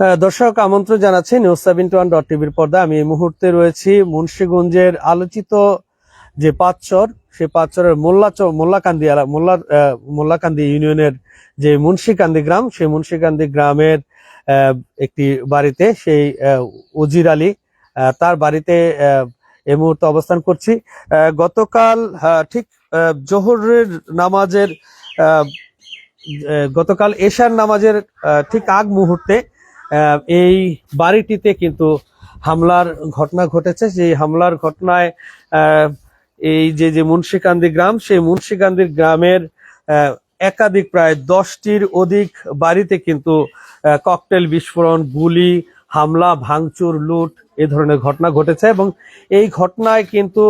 হ্যাঁ, দর্শক আমন্ত্রণ জানাচ্ছি নিউজ সেভেন ওয়ান ডট টিভির পর্দা আমি এই মুহূর্তে রয়েছি মুন্সীগঞ্জের আলোচিত যে পাঁচচর সেই পাঁচচরের মোল্লা মোল্লাকান্দি মোল্লা মোল্লাকান্দি ইউনিয়নের যে মুন্সীকান্দি গ্রাম সেই মুন্সীকান্দি গ্রামের একটি বাড়িতে সেই উজির আলী তার বাড়িতে এই মুহূর্তে অবস্থান করছি। গতকাল ঠিক জোহরের নামাজের গতকাল এশার নামাজের ঠিক আগ মুহূর্তে এই বাড়িটিতে কিন্তু হামলার ঘটনা ঘটেছে। সেই হামলার ঘটনায় এই যে যে মুন্সিকান্দি গ্রাম, সেই মুন্সিকান্দি গ্রামের একাধিক প্রায় দশটির অধিক বাড়িতে কিন্তু ককটেল বিস্ফোরণ, গুলি, হামলা, ভাঙচুর, লুট এ ধরনের ঘটনা ঘটেছে এবং এই ঘটনায় কিন্তু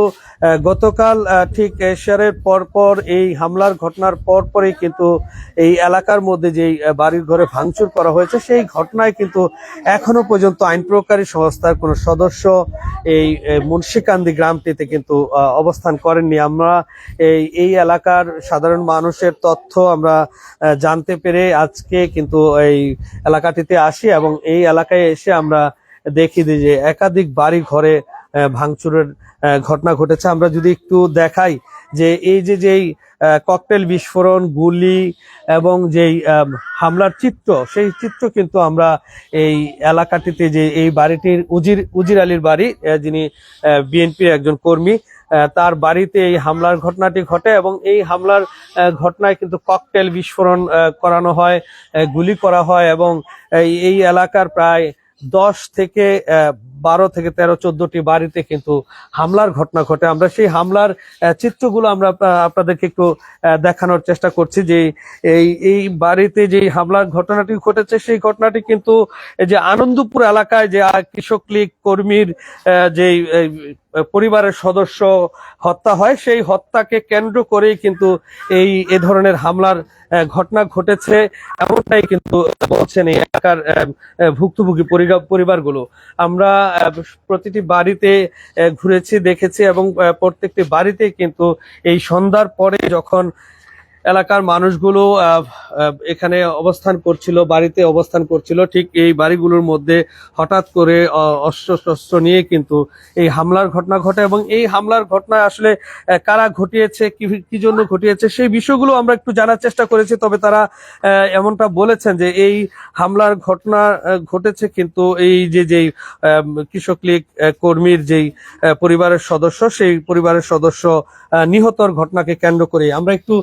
গতকাল ঠিক এশিয়ারের পরপর এই হামলার ঘটনার পরপরই কিন্তু এই এলাকার মধ্যে যেই বাড়ির ঘরে ভাঙচুর করা হয়েছে, সেই ঘটনায় কিন্তু এখনও পর্যন্ত আইন প্রয়োগকারী সংস্থার কোনো সদস্য এই মুন্সিকান্দি গ্রামটিতে কিন্তু অবস্থান করেননি। আমরা এই এই এলাকার সাধারণ মানুষের তথ্য আমরা জানতে পেরে আজকে কিন্তু এই এলাকাটিতে আসি এবং এই এলাকায় এসে আমরা দেখি যে একাধিক বাড়ি ঘরে ভাঙচুরের ঘটনা ঘটেছে। আমরা যদি একটু দেখাই যে এই যে যেই ককটেল বিস্ফোরণ, গুলি এবং যেই হামলার চিত্র, সেই চিত্র কিন্তু আমরা এই এলাকাটিতে যে এই বাড়িটির উজির উজির আলীর বাড়ি যিনি বিএনপির একজন কর্মী তার বাড়িতে এই হামলার ঘটনাটি ঘটে এবং এই হামলার ঘটনায় কিন্তু ককটেল বিস্ফোরণ করানো হয় গুলি করা হয় এবং এই এলাকার প্রায় দশ থেকে বারো থেকে তেরো, চোদ্দটি বাড়িতে কিন্তু হামলার ঘটনা ঘটে। আমরা সেই হামলার চিত্রগুলো আমরা আপনাদেরকে একটু দেখানোর চেষ্টা করছি যে এই এই বাড়িতে যে হামলার ঘটনাটি ঘটেছে, সেই ঘটনাটি কিন্তু যে আনন্দপুর এলাকায় যে কৃষক লীগ কর্মীর যে পরিবারের সদস্য হত্যা হয়। সেই হত্যাকে কেন্দ্র করেই কিন্তু এই, এ ধরনের হামলার ঘটনা ঘটেছে। এমনটাই কিন্তু বলছেন এই এলাকার ভুক্তভোগী পরিবার- পরিবারগুলো। আমরা প্রতিটি বাড়িতে ঘুরেছি, দেখেছি এবং প্রত্যেকটি বাড়িতে কিন্তু এই সন্ধ্যার পরে যখন এলাকার মানুষগুলো এখানে অবস্থান করছিল, বাড়িতে অবস্থান করছিল। ঠিক এই বাড়িগুলোর মধ্যে হঠাৎ করে অস্ত্র শস্ত্র নিয়ে কিন্তু এই হামলার ঘটনা ঘটে এবং এই হামলার ঘটনা আসলে কারা ঘটিয়েছে, কি জন্য ঘটিয়েছে, সেই বিষয়গুলো আমরা একটু জানার চেষ্টা করেছি। তবে তারা এমনটা বলেছেন যে এই হামলার ঘটনা ঘটেছে কিন্তু এই যে, যেই কৃষক লীগ কর্মীর যেই পরিবারের সদস্য, সেই পরিবারের সদস্য নিহতর ঘটনাকে কেন্দ্র করে। আমরা একটু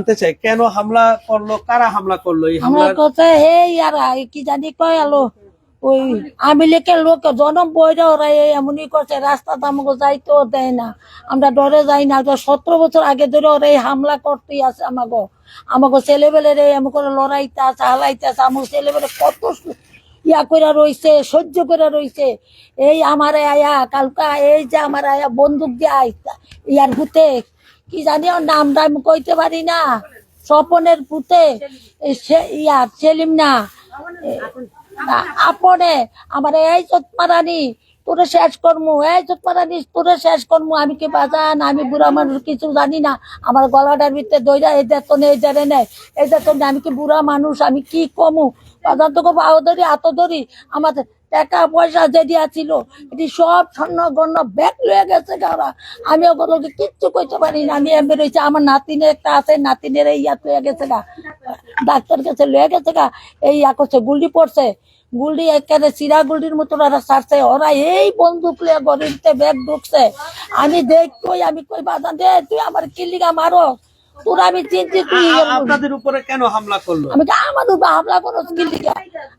জানতে চাই কেন হামলা করল? কারা হামলা করল এই হামলার? কথা হে ইয়ারা কি জানি কয় আলো? ওই আমি লেখে লোক জনম বইরা ওরা এই এমনই করছে রাস্তাতে আমাকে যাইতেও দেয় না। আমরা ডরে যাই না সতেরো বছর আগে ধরে ওরা এই হামলা করতেই আছে আমাকে আমাকে ছেলেবেলে রে এমন করে লড়াইতে আছে হালাইতে আছে আমার ছেলেবেলে কত ইয়া করে রইছে সহ্য করে রইছে। এই আমার আয়া কালকা এই যে আমার আয়া বন্দুক দিয়ে আইতা ইয়ার ভূতে। কি জানি ওর নামটা আমি কইতে পারি না। স্বপনের পুতে ইয়া, সেলিম না। আপনে, আমার এই চতমারানি তোরে শেষ করমু, এই চতমারানি তোরে শেষ করমু। আমি কি বাজান, আমি বুড়া মানুষ, কিছু জানি না। আমার গলাটার ভিতরে দইরা, এই দেখতো এই জানে নেই এই দেখতো আমি কি বুড়া মানুষ, আমি কি কমু? বাজার তোকে পাও ধরি, হাত ধরি, আমার টাকা পয়সা যেটি আছিল এটি সব স্বর্ণ গণ্য ব্যাগ লয়ে গেছে ওরা আমি ওগুলোকে কিচ্ছু কইতে পারি না আমি এমনি রয়েছে আমার নাতিনের একটা আছে, নাতিনের এই ইয়াত লয়ে গেছে গা। ডাক্তার কাছে লয়ে গেছে গা। এই ইয়া করছে গুল্ডি পড়ছে। গুল্ডি একেবারে চিরা গুল্ডির মতো ওরা ছাড়ছে। ওরা এই বন্দুক লিয়ে গরিবতে ব্যাগ ঢুকছে। আমি দেখ আমি কই বাদান দে, তুই আমার কিল্লিগা মারো তোর আমি চিনছি তুই আ- করবি। আপনাদের উপরে কেন হামলা করল? আমি কি আমার হামলা করো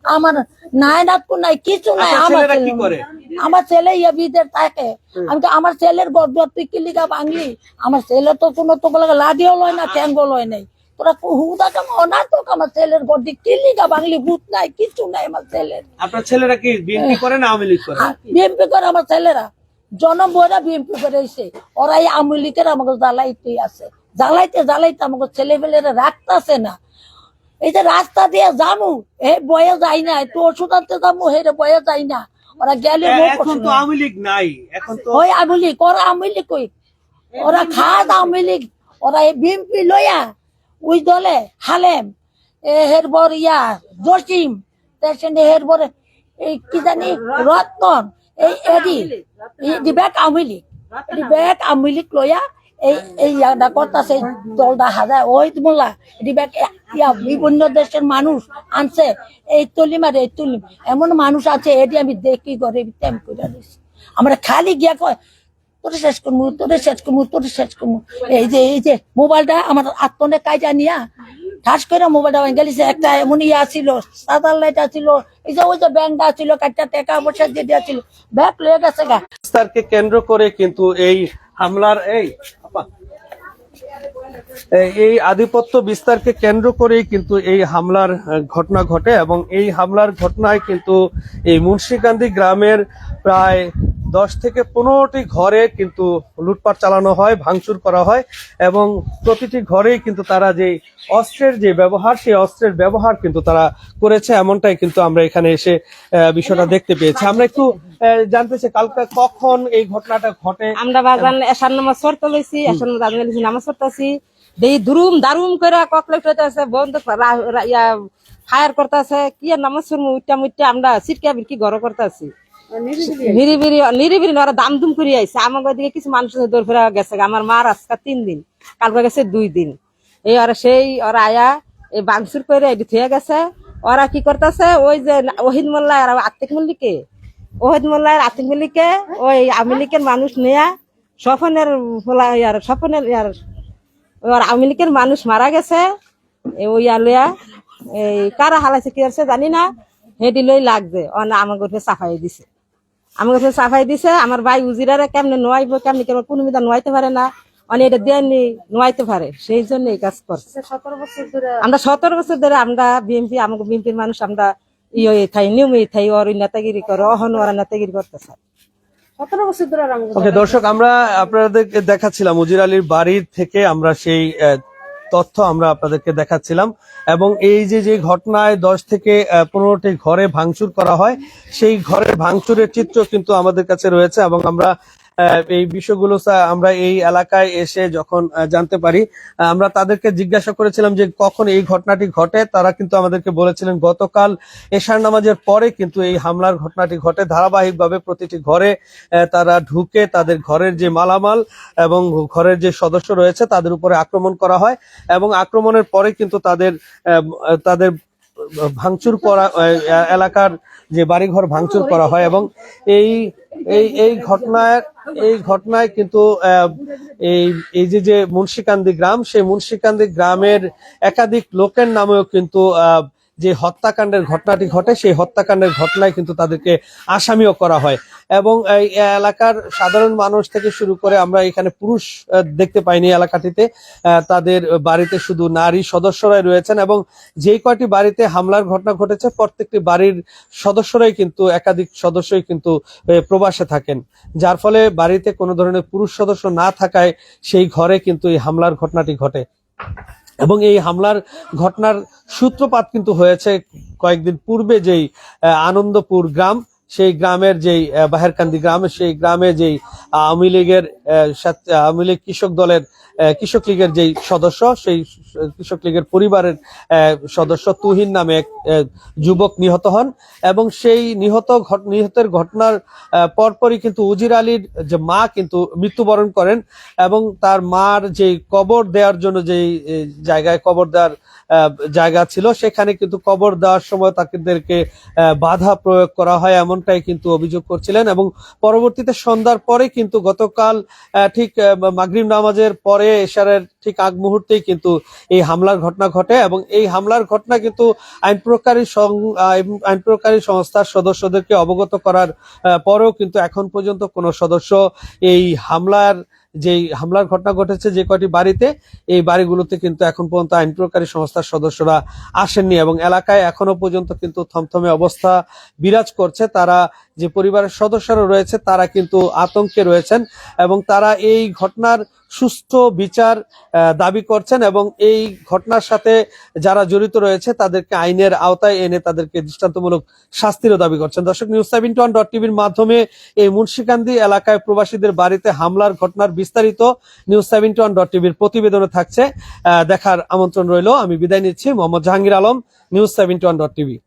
আমার নাই না নাই কিছু নাই আপনার আমার ছেলে- করে? আমার ছেলে ইয়ে বিদের থাকে। আমি তো আমার ছেলের গর্ব তুই কিল্লিগা ভাঙলি আমার ছেলে তো কোনো তো বলে লাডিও লয় না ট্যাঙ্গো লয় নাই। তোরা হুদা কাম অনাথক আমার ছেলের গর্দি কিল্লিগা ভাঙলি ভূত নাই কিছু নাই আমার ছেলের। আপনার ছেলেরা কি বিএনপি করে না আওয়ামী লীগ করে? বিএমপি করে আমার ছেলেরা। জনম বইরা বিএমপি করে এসে। ওরা এই আওয়ামী লীগের আমাকে জ্বালাইতেই আছে। জ্বালাইতে জ্বালাইতে আমাকে ছেলে পেলেরা রাখতেছে না। এই যে রাস্তা দিয়ে যামু হে বয়ে যাই না একটু ওষুধ আনতে যামু হে রে বয়ে যাই না। ওরা গেলে এখন তো। আওয়ামী লীগ নাই এখন তো ওই আওয়ামী লীগ ওরা আওয়ামী লীগ কই? ওরা খাদ আওয়ামী লীগ ওরা বিএমপি লইয়া ওই দলে হালেম এ হেরবর ইয়া জসিম হেরবর এই কি জানি রতন এই এডি ব্যাক আওয়ামী এডি ব্যাক আওয়ামী লীগ লইয়া এই এই ইয়াটা করতেছে, দলটা হাজার। ওই মোল্লা ইয়া, বিভিন্ন দেশের মানুষ আনছে। এই তলিম আর এই তলিম। এমন মানুষ আছে এডি আমি দেখি করে আমি করে দিছি। আমরা খালি গিয়া কয়, তোরে শেষ করব তোরে শেষ করব তোরে শেষ করব এই যে এই যে, মোবাইলটা আমার আত্মনে কাজা নিয়া, ঠাস করে মোবাইলটা গেলিছে একটা এমন ইয়া ছিল, সাদার লাইট আছিল, এই যে, ওই যে ব্যাংকটা ছিল কাটটা টাকা পয়সা যে দেওয়া ছিল ব্যাগ লয়ে গেছে গা। কেন্দ্র করে কিন্তু এই হামলার, এই এই- আধিপত্য বিস্তারকে কেন্দ্র করেই কিন্তু এই হামলার ঘটনা ঘটে এবং এই হামলার ঘটনায় কিন্তু এই মুন্সিকান্দি গ্রামের প্রায় দশ থেকে পনেরোটি ঘরে কিন্তু লুটপাট চালানো হয়, ভাঙচুর করা হয় এবং প্রতিটি ঘরেই কিন্তু তারা যে অস্ত্রের যে ব্যবহার, সেই অস্ত্রের ব্যবহার কিন্তু তারা করেছে, এমনটাই কিন্তু আমরা এখানে এসে বিষয়টা দেখতে পেয়েছি। আমরা একটু জানতে চাই, কালকে কখন এই ঘটনাটা ঘটে? আমরা বাজান এসার নামাজ পড়তে লইছি এসার নামাজ পড়তেছি। দেই দুরুম দারুম করে ককলেট হইতেছে বন্ধ ফায়ার করতেছে, কি নামাজ পড়মু উইটা মুইটা আমরা সিটকা বিরকি ঘর করতেছি। নিরিবিরি ওরা দিকে কিছু মানুষ দৌড় গেছে আমার তিন দিন গেছে দুই দিন। সেই, ওরা আয়া করে থুয়ে গেছে। ওরা কি ওই যে মোল্লা মল্লিকে। ওই মানুষ নেয়া, স্বপনের ইয়ার স্বপনের ইয়ার মানুষ মারা গেছে। ওই আলুয়া এই কারা হালাইছে কি আছে জানি না। হেডি লই লাগছে ও না আমার গর্ভে সাফাই দিছে। আমার গর্ভে সাফাই দিছে আমার ভাই উজিরারে কেমনে নোয়াইবো কেমনে কেমন কোনো মিদা নোয়াইতে পারে না। অনেক এটা দেয়নি নোয়াইতে পারে। সেই জন্য এই কাজ করছে। আমরা সতেরো বছর ধরে আমরা বিএনপি আমাকে বিএনপির মানুষ আমরা ইয়ে থাই নিয়মিত থাই ওর নেতাগিরি করে অহন ওরা নেতাগিরি করতেছে। ওকে দর্শক আমরা আপনাদেরকে দেখাচ্ছিলাম উজির আলীর বাড়ির থেকে আমরা সেই তথ্য আমরা আপনাদেরকে দেখাচ্ছিলাম। এবং এই যে যে ঘটনায় দশ থেকে পনেরোটি ঘরে ভাঙচুর করা হয়, সেই ঘরের ভাঙচুরের চিত্র কিন্তু আমাদের কাছে রয়েছে এবং আমরা এই বিষয়গুলো আমরা এই এলাকায় এসে যখন জানতে পারি আমরা তাদেরকে জিজ্ঞাসা করেছিলাম যে কখন এই ঘটনাটি ঘটে। তারা কিন্তু আমাদেরকে বলেছিলেন, গতকাল এশার নামাজের পরে কিন্তু এই হামলার ঘটনাটি ঘটে। ধারাবাহিকভাবে প্রতিটি ঘরে তারা ঢুকে তাদের ঘরের যে মালামাল এবং ঘরের যে সদস্য রয়েছে, তাদের উপরে আক্রমণ করা হয় এবং আক্রমণের পরে কিন্তু তাদের তাদের ভাঙচুর করা এলাকার যে বাড়িঘর ভাঙচুর করা হয় এবং এই এই এই ঘটনায় এই ঘটনায় কিন্তু এই এই যে যে মুন্সিকান্দি গ্রাম সেই মুন্সিকান্দি গ্রামের একাধিক লোকের নামেও কিন্তু আহ, যে হত্যাকাণ্ডের ঘটনাটি ঘটে, সেই হত্যাকাণ্ডের ঘটনায় কিন্তু তাদেরকে আসামিও করা হয়। এবং এই এলাকার সাধারণ মানুষ থেকে শুরু করে আমরা এখানে পুরুষ দেখতে পাইনি এলাকাটিতে। তাদের বাড়িতে শুধু নারী সদস্যরাই রয়েছেন এবং যেই কয়টি বাড়িতে হামলার ঘটনা ঘটেছে, প্রত্যেকটি বাড়ির সদস্যরাই কিন্তু, একাধিক সদস্যই কিন্তু প্রবাসে থাকেন। যার ফলে বাড়িতে কোনো ধরনের পুরুষ সদস্য না থাকায় সেই ঘরে কিন্তু এই হামলার ঘটনাটি ঘটে। এবং এই হামলার ঘটনার সূত্রপাত কিন্তু হয়েছে কয়েকদিন পূর্বে যেই আনন্দপুর গ্রাম। সেই গ্রামের যেই বাহেরকান্দি গ্রাম সেই গ্রামে যেই আওয়ামী লীগের আওয়ামী লীগ কৃষক দলের কৃষক লীগের যেই সদস্য, সেই কৃষক লীগের পরিবারের সদস্য তুহিন নামে এক যুবক নিহত হন এবং সেই নিহত নিহতের ঘটনার পরপরই কিন্তু উজির আলীর যে মা কিন্তু মৃত্যুবরণ করেন এবং তার মার যে কবর দেওয়ার জন্য যেই জায়গায় কবর দেওয়ার জায়গা ছিল, সেখানে কিন্তু কবর দেওয়ার সময় তাদেরকে বাধা প্রয়োগ করা হয় এমনটাই কিন্তু অভিযোগ করছিলেন এবং পরবর্তীতে সন্ধ্যার পরে কিন্তু গতকাল ঠিক মাগরিম নামাজের পরে এশারের ঠিক আগ মুহূর্তেই কিন্তু এই হামলার ঘটনা ঘটে এবং এই হামলার ঘটনা কিন্তু আইন প্রকারী আইন প্রকারী সংস্থার সদস্যদেরকে অবগত করার পরেও কিন্তু এখন পর্যন্ত কোনো সদস্য এই হামলার যেই হামলার ঘটনা ঘটেছে যে কয়টি বাড়িতে, এই বাড়িগুলোতে কিন্তু এখন পর্যন্ত আইন প্রকারী সংস্থার সদস্যরা আসেননি এবং এলাকায় এখনও পর্যন্ত কিন্তু থমথমে অবস্থা বিরাজ করছে। তারা যে পরিবারের সদস্যরা রয়েছে, তারা কিন্তু আতঙ্কে রয়েছেন এবং তারা এই ঘটনার সুষ্ঠু বিচার দাবি করছেন এবং এই ঘটনার সাথে যারা জড়িত রয়েছে, তাদেরকে আইনের আওতায় এনে তাদেরকে দৃষ্টান্তমূলক শাস্তিরও দাবি করছেন। দর্শক নিউজ সেভেন্টি ওয়ান ডট টিভির মাধ্যমে এই মুন্সিকান্দি এলাকায় প্রবাসীদের বাড়িতে হামলার ঘটনার বিস্তারিত নিউজ সেভেন্টি ওয়ান ডট টিভির প্রতিবেদনে থাকছে। দেখার আমন্ত্রণ রইল। আমি বিদায় নিচ্ছি। Mohammad Jahangir Alam, news seventy one dot TV.